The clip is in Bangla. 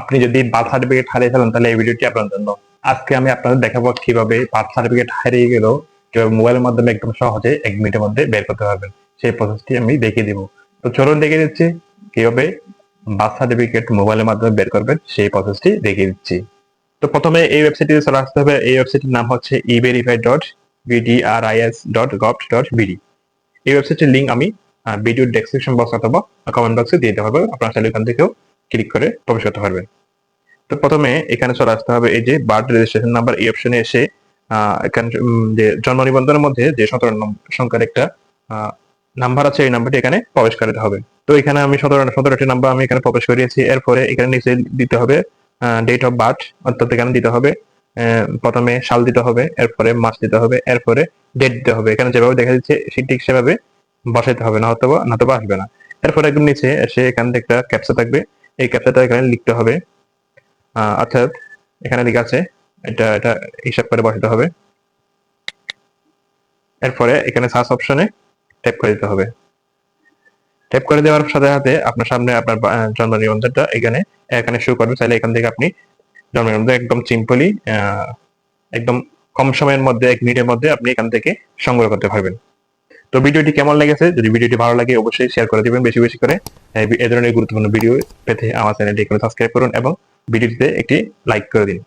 আপনি যদি বার্থ সার্টিফিকেট হারিয়ে ফেলেন, তাহলে এই ভিডিওটি আপনার জন্য। আজকে আমি আপনাদের দেখাবো কীভাবে বার্থ সার্টিফিকেট হারিয়ে গেল কীভাবে মোবাইলের মাধ্যমে একদম সহজে এক মিনিটের মধ্যে বের করতে পারবেন। সেই প্রসেসটি আমি দেখিয়ে দিব। তো চলুন দেখে দিচ্ছি কীভাবে বার্থ সার্টিফিকেট মোবাইলের মাধ্যমে বের করবেন, সেই প্রসেসটি দেখিয়ে দিচ্ছি। তো প্রথমে এই ওয়েবসাইটটিতে চলে আসতে হবে। এই ওয়েবসাইটের নাম হচ্ছে e verify dot BDRIS dot gov dot BD এই ওয়েবসাইটের লিঙ্ক আমি ভিডিও ডেসক্রিপশন বক্স অথবা কমেন্ট বক্সে দিয়ে দেওয়া হবে। আপনারা চাইলে এখান থেকেও ক্লিক করে প্রবেশ করতে পারবেন। তো প্রথমে এখানে চলে আসতে হবে এই যে বার্থ রেজিস্ট্রেশন নাম্বার এই অপশনে এসে এখানে যে জন্ম নিবন্ধনের মধ্যে যে সতেরো সংখ্যার একটা নাম্বার আছে এই নাম্বারটি এখানে প্রবেশ করতে হবে। তো এখানে আমি সতেরো, সতেরোটি নাম্বার আমি এখানে প্রবেশ করিয়েছি। এরপরে এখানে নিচে দিতে হবে ডেট অফ বার্থ অর্থাৎ এখানে দিতে হবে প্রথমে সাল দিতে হবে, এরপরে মাস দিতে হবে, এরপরে ডেট দিতে হবে। এখানে যেভাবে দেখা যাচ্ছে ঠিক সেভাবে বসাইতে হবে না হয়তো না তো আসবে না। এরপরে একদম নিচে এসে এখানে একটা ক্যাপচা থাকবে এই ক্যাপচাটা এখানে লিখতে হবে। অর্থাৎ এখানে লেখা আছে, এটা এটা হিসাব করে বসাতে হবে। এরপরে এখানে সার্চ অপশনে ট্যাপ করে দিতে হবে। ট্যাপ করে দেওয়ার সাথে সাথে আপনার সামনে আপনার জন্ম নিবন্ধনটা এখানে এখানে শুরু করবে। চাইলে এখান থেকে আপনি জন্ম নিবন্ধন একদম সিম্পলি একদম কম সময়ের মধ্যে, এক মিনিটের মধ্যে আপনি এখান থেকে সংগ্রহ করতে পারবেন। তো ভিডিওটি কেমন লেগেছে? যদি ভিডিওটি ভালো লাগে, অবশ্যই শেয়ার করে দিবেন বেশি বেশি করে। এই ধরনের গুরুত্বপূর্ণ ভিডিও পেতে আমার চ্যানেলটি এখানে সাবস্ক্রাইব করুন এবং ভিডিওটিতে একটি লাইক করে দিন।